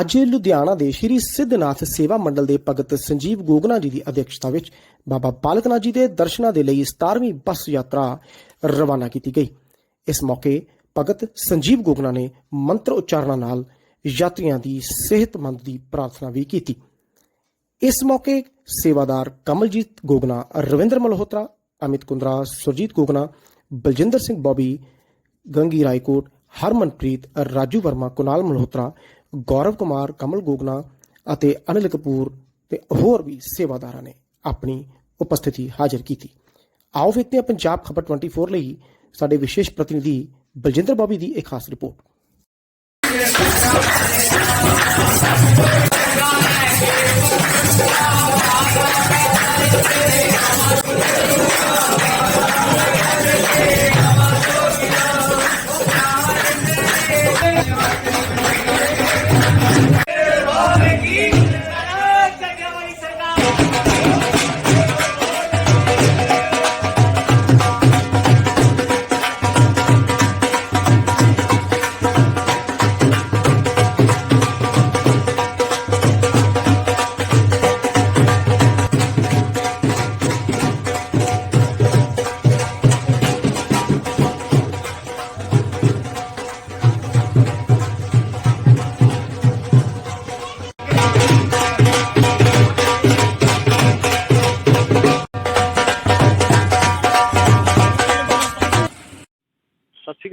ਅੱਜ ਲੁਧਿਆਣਾ ਦੇ ਸ਼੍ਰੀ ਸਿੱਧਨਾਥ ਸੇਵਾ ਮੰਡਲ ਦੇ ਭਗਤ ਸੰਜੀਵ ਗੋਗਨਾ ਜੀ ਦੀ ਅਧਿਕਸ਼ਤਾ ਵਿੱਚ ਬਾਬਾ ਬਾਲਕ ਨਾਥ ਜੀ ਦੇ ਦਰਸ਼ਨਾਂ ਦੇ ਲਈ 17ਵੀਂ ਬੱਸ ਯਾਤਰਾ ਰਵਾਨਾ ਕੀਤੀ ਗਈ। ਇਸ ਮੌਕੇ ਭਗਤ ਸੰਜੀਵ ਗੋਗਨਾ ਨੇ ਮੰਤਰ ਉਚਾਰਨਾਂ ਨਾਲ ਯਾਤਰੀਆਂ ਦੀ ਸਿਹਤਮੰਦ ਦੀ ਪ੍ਰਾਰਥਨਾ ਵੀ ਕੀਤੀ। ਇਸ ਮੌਕੇ ਸੇਵਾਦਾਰ ਕਮਲਜੀਤ ਗੋਗਨਾ, ਰਵਿੰਦਰ ਮਲਹੋਤਰਾ, ਅਮਿਤ ਕੁੰਦਰਾ, ਸੁਰਜੀਤ ਗੋਗਨਾ, ਬਲਜਿੰਦਰ ਸਿੰਘ ਬੋਬੀ, ਗੰਗੀ ਰਾਏਕੋਟ, ਹਰਮਨਪ੍ਰੀਤ, ਰਾਜੂ ਵਰਮਾ, ਕੁਨਾਲ ਮਲਹੋਤਰਾ ਗੌਰਵ ਕੁਮਾਰ, ਕਮਲ ਗੋਗਨਾ ਅਤੇ ਅਨਿਲ ਕਪੂਰ ਤੇ ਹੋਰ ਵੀ ਸੇਵਾਦਾਰਾਂ ਨੇ ਆਪਣੀ ਉਪਸਥਿਤੀ ਹਾਜ਼ਰ ਕੀਤੀ। ਆਓ ਵੇਖਦੇ ਹਾਂ ਪੰਜਾਬ ਖਬਰ 24 ਲਈ ਸਾਡੇ ਵਿਸ਼ੇਸ਼ ਪ੍ਰਤੀਨਿਧੀ ਬਲਜਿੰਦਰ ਬਾਬੀ ਦੀ ਇੱਕ ਖਾਸ ਰਿਪੋਰਟ।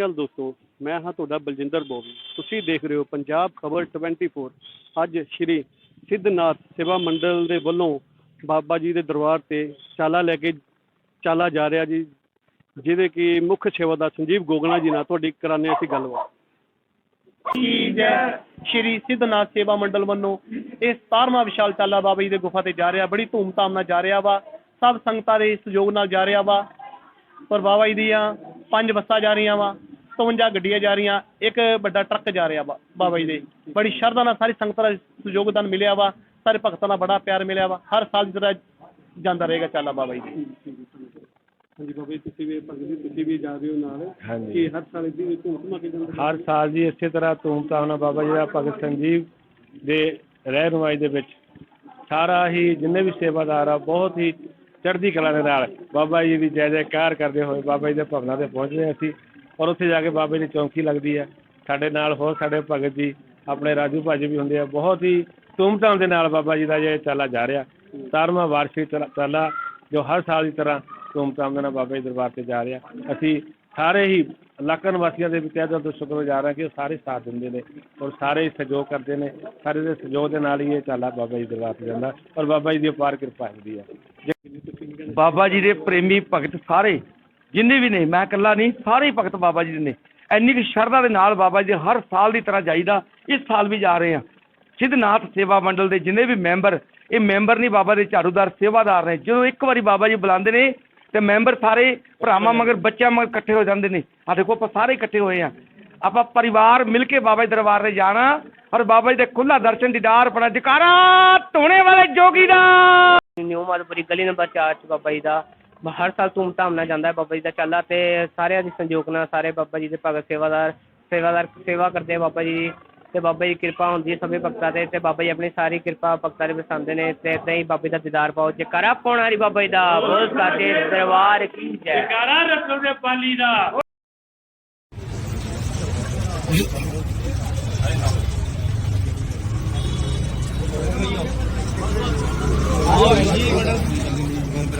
ਅਕਾਲ ਦੋਸਤੋ, ਮੈਂ ਹਾਂ ਤੁਹਾਡਾ ਬਲਜਿੰਦਰ ਬੋਬੀ ਤੁਸੀਂ ਦੇਖ ਰਹੇ ਹੋ ਪੰਜਾਬ ਖਬਰ 24 ਅੱਜ ਸ਼੍ਰੀ ਸਿੱਧਨਾਥ ਸੇਵਾ ਮੰਡਲ ਦੇ ਵੱਲੋਂ ਬਾਬਾ ਜੀ ਦੇ ਦਰਬਾਰ ਤੇ ਚਾਲਾ ਲੈ ਕੇ ਚਾਲਾ ਜਾ ਰਿਹਾ ਜੀ, ਜਿਹਦੇ ਕਿ ਮੁੱਖ ਸੇਵਾਦਾਰ ਸੰਜੀਵ ਗੋਗਨਾ ਜੀ ਨਾਲ ਤੁਹਾਡੀ ਕਰਾਨੇ ਅਸੀਂ ਗੱਲਬਾਤ। ਜੈ ਸ਼੍ਰੀ ਸਿੱਧਨਾਥ ਸੇਵਾ ਮੰਡਲ ਵੱਲੋਂ ਇਹ 17ਵਾਂ ਵਿਸ਼ਾਲ ਚਾਲਾ ਬਾਬਾ ਜੀ ਦੇ ਗੁਫਾ ਤੇ ਜਾ ਰਿਹਾ, ਬੜੀ ਧੂਮਧਾਮ ਨਾਲ ਜਾ ਰਿਹਾ ਵਾ। ਸਭ ਸੰਗਤਾਂ ਦੇ ਸਹਿਯੋਗ ਨਾਲ ਜਾ ਰਿਹਾ ਵਾ। ਪਰ ਬਾਬਾ ਜੀ ਦੀਆਂ ਪੰਜ ਬੱਸਾਂ ਜਾ ਰਹੀਆਂ ਵਾ। 52 ਗੱਡੀਆਂ ਜਾ ਰਹੀਆਂ ਇੱਕ ਵੱਡਾ ਟਰੱਕ ਜਾ ਰਿਹਾ ਵਾ ਬਾਬਾ ਜੀ ਦੇ। ਬੜੀ ਸ਼ਰਧਾ ਨਾਲ ਸਾਰੀ ਸੰਗਤਾਂ ਦਾ ਸਹਿਯੋਗਦਾਨ ਮਿਲਿਆ ਵਾ ਸਾਰੇ ਭਗਤਾਂ ਦਾ ਬੜਾ ਪਿਆਰ ਮਿਲਿਆ ਵਾ ਹਰ ਸਾਲ ਦੀ ਤਰ੍ਹਾਂ ਜਾਂਦਾ ਰਹੇਗਾ ਚਾਲਾ ਬਾਬਾ ਜੀ ਦੇ। ਹਾਂਜੀ ਬਾਬਾ ਜੀ ਤੁਸੀਂ ਵੀ ਭਗਤ ਜੀ ਤੁਸੀਂ ਵੀ ਜਾ ਰਹੇ ਹੋ ਨਾਲ। ਹਾਂਜੀ। ਕਿ ਹਰ ਸਾਲ ਦੀ ਧੂਮ ਧਮਾ ਕੇ ਜਾਂਦੇ ਹਰ ਸਾਲ ਜੀ ਇਸੇ ਤਰ੍ਹਾਂ ਧੂਮਧਾਮ ਨਾਲ ਬਾਬਾ ਜੀ ਦਾ ਭਗਤ ਸੰਜੀਵ ਦੇ ਰਹਿ ਨੁਮਾਈ ਦੇ ਵਿੱਚ ਸਾਰਾ ਹੀ ਜਿੰਨੇ ਵੀ ਸੇਵਾਦਾਰ ਆ ਬਹੁਤ ਹੀ ਚੜ੍ਹਦੀ ਕਲਾ ਦੇ ਨਾਲ ਬਾਬਾ ਜੀ ਦੀ ਜੈ ਜੈਕਾਰ ਕਰਦੇ ਹੋਏ ਬਾਬਾ ਜੀ ਦੇ ਭਵਨਾਂ ਤੇ ਪਹੁੰਚਦੇ ਹਾਂ ਅਸੀਂ। ਔਰ ਉੱਥੇ ਜਾ ਕੇ ਬਾਬੇ ਦੀ ਚੌਂਕੀ ਲੱਗਦੀ ਹੈ। ਸਾਡੇ ਨਾਲ ਹੋਰ ਸਾਡੇ ਭਗਤ ਜੀ, ਆਪਣੇ ਰਾਜੂ ਭਾਜੀ ਵੀ ਹੁੰਦੇ ਆ। ਬਹੁਤ ਹੀ ਧੂਮਧਾਮ ਦੇ ਨਾਲ ਬਾਬਾ ਜੀ ਦਾ ਇਹ ਚਾਲਾ ਜਾ ਰਿਹਾ। 17ਵਾਂ ਵਾਰਸ਼ਿਕ ਚਾਲਾ- ਚਾਲਾ ਜੋ ਹਰ ਸਾਲ ਦੀ ਤਰ੍ਹਾਂ ਧੂਮਧਾਮ ਦੇ ਨਾਲ ਬਾਬਾ ਜੀ ਦਰਬਾਰ ਤੇ ਜਾ ਰਿਹਾ। ਅਸੀਂ ਸਾਰੇ ਹੀ ਇਲਾਕਾ ਨਿਵਾਸੀਆਂ ਦੇ ਵੀ ਤਹਿ ਦਿਲ ਤੋਂ ਸ਼ੁਕਰਗੁਜ਼ਾਰ ਹਾਂ ਕਿ ਉਹ ਸਾਰੇ ਸਾਥ ਦਿੰਦੇ ਨੇ ਔਰ ਸਾਰੇ ਹੀ ਸਹਿਯੋਗ ਕਰਦੇ ਨੇ। ਸਾਰੇ ਦੇ ਸਹਿਯੋਗ ਦੇ ਨਾਲ ਹੀ ਇਹ ਚਾਲਾ ਬਾਬਾ ਜੀ ਦਰਬਾਰ ਤੇ ਜਾਂਦਾ ਔਰ ਬਾਬਾ ਜੀ ਦੀ ਅਪਾਰ ਕਿਰਪਾ ਹੁੰਦੀ ਹੈ। ਬਾਬਾ ਜੀ ਦੇ ਪ੍ਰੇਮੀ ਭਗਤ ਸਾਰੇ ਜਿੰਨੇ ਵੀ ਨੇ, ਮੈਂ ਇਕੱਲਾ ਨਹੀਂ, ਸਾਰੇ ਭਗਤ ਬਾਬਾ ਜੀ ਦੇ ਨੇ। ਇੰਨੀ ਕੁ ਸ਼ਰਧਾ ਦੇ ਨਾਲ ਬਾਬਾ ਜੀ ਹਰ ਸਾਲ ਦੀ ਤਰ੍ਹਾਂ ਜਾਈਦਾ, ਇਸ ਸਾਲ ਵੀ ਜਾ ਰਹੇ ਆ ਸਿੱਧਨਾਥ ਸੇਵਾ ਮੰਡਲ ਦੇ ਜਿੰਨੇ ਵੀ ਮੈਂਬਰ, ਇਹ ਮੈਂਬਰ ਨਹੀਂ ਬਾਬਾ ਦੇ ਝਾੜੂਦਾਰ, ਸੇਵਾਦਾਰ ਨੇ। ਜਦੋਂ ਇੱਕ ਵਾਰੀ ਬਾਬਾ ਜੀ ਬੁਲਾਉਂਦੇ ਨੇ, ਤੇ ਮੈਂਬਰ ਸਾਰੇ ਭਰਾਵਾਂ ਮਗਰ, ਬੱਚਿਆਂ ਮਗਰ ਇਕੱਠੇ ਹੋ ਜਾਂਦੇ ਨੇ। ਆ ਦੇਖੋ, ਆਪਾਂ ਸਾਰੇ ਇਕੱਠੇ ਹੋਏ ਆ ਆਪਾਂ ਪਰਿਵਾਰ ਮਿਲ ਕੇ ਬਾਬਾ ਜੀ ਦਰਬਾਰ ਤੇ ਜਾਣਾ, ਔਰ ਬਾਬਾ ਜੀ ਦੇ ਖੁੱਲਾ ਦਰਸ਼ਨ, ਦੀਦਾਰ ਆਪਣਾ ਜਕਾਰਾ ਧੋਣੇ ਵਾਲੇ ਜੋਗੀ ਦਾ ਨਿਊ ਮਾਧੋਪੁਰੀ ਗਲੀ ਨੰਬਰ 4 ਚ ਬਾਬਾ ਜੀ ਦਾ ਹਰ ਸਾਲ ਧੂਮਧਾਮ ਨਾਲ ਜਾਂਦਾ ਹੈ ਬਾਬਾ ਜੀ ਦਾ ਚਾਲਾ ਤੇ ਸਾਰਿਆਂ ਦੀ ਸੰਯੋਗ ਨਾਲ ਸਾਰੇ ਬਾਬਾ ਜੀ ਦੇ ਭਗਤ ਸੇਵਾਦਾਰ ਸੇਵਾਦਾਰ ਸੇਵਾ ਕਰਦੇ ਆ ਬਾਬਾ ਜੀ ਦੀ ਤੇ ਬਾਬਾ ਜੀ ਦੀ ਕਿਰਪਾ ਹੁੰਦੀ ਹੈ ਸਭੇ ਭਗਤਾਂ ਤੇ ਤੇ ਬਾਬਾ ਜੀ ਆਪਣੀ ਸਾਰੀ ਕਿਰਪਾ ਭਗਤਾਂ ਦੇ ਵਸਾਉਂਦੇ ਨੇ ਤੇ ਏਦਾਂ ਹੀ ਬਾਬੇ ਦਾ ਦੀਦਾਰ ਪਾਓ। ਜਕਾਰਾ ਪਾਉਣ ਵਾਲੀ ਬਾਬਾ ਜੀ ਦਾ। ਬੋਲ ਸਾਡੇ ਦਰਬਾਰ ਕੀ ਜੈ। ਜਕਾਰਾ ਰੱਖੋ ਦੇ ਪਾਲੀ ਦਾ।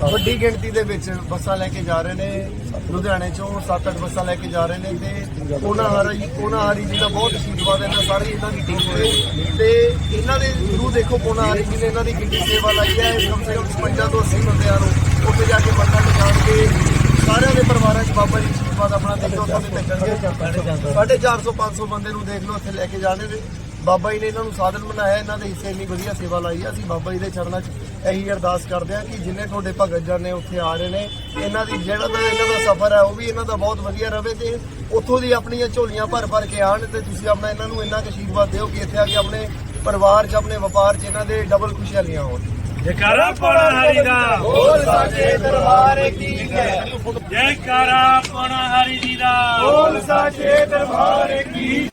ਵੱਡੀ ਗਿਣਤੀ ਦੇ ਵਿੱਚ ਬੱਸਾਂ ਲੈ ਕੇ ਜਾ ਰਹੇ ਨੇ। ਲੁਧਿਆਣੇ ਚੋਂ 7-8 ਬੱਸਾਂ ਲੈ ਕੇ ਜਾ ਰਹੇ ਨੇ ਤੇ ਪੋਣਾ ਹਰੀ ਪੋਣਾ ਹਰੀ ਜੀ ਦਾ ਬਹੁਤ ਆਸ਼ੀਰਵਾਦ ਇਹਨਾਂ ਸਾਰੀ ਇਹਨਾਂ ਦੀ ਟੀਮ ਤੇ ਤੇ ਇਹਨਾਂ ਦੇ ਥਰੂ ਦੇਖੋ ਪੋਣਾ ਹਰੀ ਜੀ ਨੇ ਇਹਨਾਂ ਦੀ ਕਿੰਨੀ ਸੇਵਾ ਲਾਈ ਹੈ। ਕਮ ਸੇ ਕਮ 55 ਤੋਂ 80 ਬੰਦਿਆਂ ਨੂੰ ਉੱਥੇ ਜਾ ਕੇ ਬੰਦਾ ਨਿਕਾਲ ਕੇ ਸਾਰਿਆਂ ਦੇ ਪਰਿਵਾਰਾਂ 'ਚ ਬਾਬਾ ਜੀ ਦੀ ਆਸ਼ੀਰਵਾਦ ਆਪਣਾ ਦੇਖੋ ਤੁਹਾਨੂੰ ਲੱਗਣਗੇ ਸਾਢੇ 400 500 ਬੰਦੇ ਨੂੰ ਦੇਖ ਲਓ ਇੱਥੇ ਲੈ ਕੇ ਜਾਣੇ ਨੇ। ਬਾਬਾ ਜੀ ਨੇ ਇਹਨਾਂ ਨੂੰ ਸਾਧਨ ਬਣਾਇਆ, ਇਹਨਾਂ ਦੇ ਹਿੱਸੇ ਇੰਨੀ ਵਧੀਆ ਸੇਵਾ ਲਾਈ ਆ ਅਸੀਂ ਬਾਬਾ ਜੀ ਦੇ ਚਰਨਾਂ 'ਚ ਇਹੀ ਅਰਦਾਸ ਕਰਦੇ ਹਾਂ ਕਿ ਜਿੰਨੇ ਤੁਹਾਡੇ ਭਗਤ ਜਨ ਨੇ ਉੱਥੇ ਆ ਰਹੇ ਨੇ ਇਹਨਾਂ ਦੀ ਜਿਹੜਾ ਦਾ ਇਹਨਾਂ ਦਾ ਸਫ਼ਰ ਹੈ ਉਹ ਵੀ ਇਹਨਾਂ ਦਾ ਬਹੁਤ ਵਧੀਆ ਰਵੇ ਤੇ ਉੱਥੋਂ ਦੀ ਆਪਣੀਆਂ ਝੋਲੀਆਂ ਭਰ ਭਰ ਕੇ ਆਣ ਤੇ ਤੁਸੀਂ ਆਪਣਾ ਇਹਨਾਂ ਨੂੰ ਇੰਨਾ ਕੁ ਆਸ਼ੀਰਵਾਦ ਦਿਓ ਕਿ ਇੱਥੇ ਆ ਕੇ ਆਪਣੇ ਪਰਿਵਾਰ 'ਚ ਆਪਣੇ ਵਪਾਰ 'ਚ ਇਹਨਾਂ ਦੇ ਡਬਲ ਖੁਸ਼ਹਾਲੀਆਂ ਹੋਣ। ਜੈਕਾਰਾ ਪੋਣਾ ਹਰੀ ਦਾ। ਹੋਰ ਸਾਡੇ ਦਰਬਾਰ ਕੀ ਹੈ ਜੈਕਾਰਾ ਪੋਣਾ ਹਰੀ ਜੀ ਦਾ। ਬੋਲ ਸਾਚੇ ਦਰਬਾਰ ਕੀ